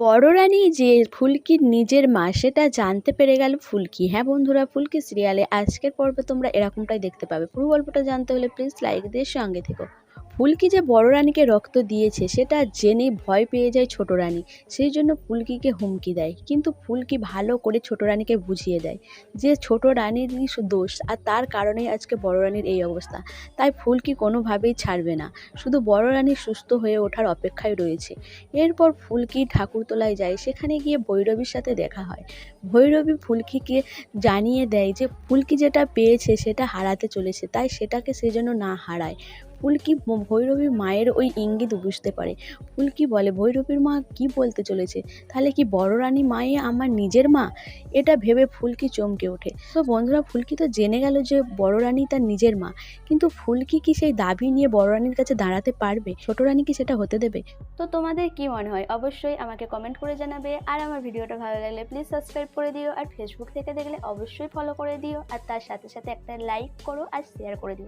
বড় রানী যে ফুলকির নিজের মা, সেটা জানতে পেরে গেল ফুলকি। হ্যাঁ বন্ধুরা, ফুলকি সিরিয়ালে আজকের পর্বে তোমরা এরকমটাই দেখতে পাবে। পুরো গল্পটা জানতে হলে প্লিজ লাইক দিয়ে সঙ্গে থেকো। ফুলকি যে বড় রানীকে রক্ত দিয়েছে, সেটা জেনে ভয় পেয়ে যায় ছোট রানী। সেই জন্য ফুলকিকে হুমকি দেয়। কিন্তু ফুলকি ভালো করে ছোট রানীকে বুঝিয়ে দেয় যে ছোট রানীরই দোষ আর তার কারণেই আজকে বড় রানীর এই অবস্থা। তাই ফুলকি কোনোভাবেই ছাড়বে না। শুধু বড় রানী সুস্থ হয়ে ওঠার অপেক্ষায় রয়েছে। এরপর ফুলকি ঠাকুরতলায় যায়। সেখানে গিয়ে ভৈরবীর সাথে দেখা হয়। ভৈরবী ফুলকিকে জানিয়ে দেয় যে ফুলকি যেটা পেয়েছে সেটা হারাতে চলেছে। তাই সেটাকে সেজন্য না হারায়। ফুলকি ভ- ভৈরবী মায়ের ওই ইঙ্গিত বুঝতে পারে। ফুলকি বলে, ভৈরবীর মা কি বলতে চলেছে? তাহলে কি বড় রানী মায়ে আমার নিজের মা? এটা ভেবে ফুলকি চমকে ওঠে। তো বন্ধুরা, ফুলকি তো জেনে গেল যে বড় রানী তার নিজের মা। কিন্তু ফুলকি কি সেই দাবি নিয়ে বড় রানীর কাছে দাঁড়াতে পারবে? ছোট রানী কি সেটা হতে দেবে? তো তোমাদের কি মনে হয়? অবশ্যই আমাকে কমেন্ট করে জানাবে। আর আমার ভিডিওটা ভালো লাগলে প্লিজ সাবস্ক্রাইব করে দিও। আর ফেসবুক থেকে দেখলে অবশ্যই ফলো করে দিও। আর তার সাথে সাথে একটা লাইক করো আর শেয়ার করে দিও।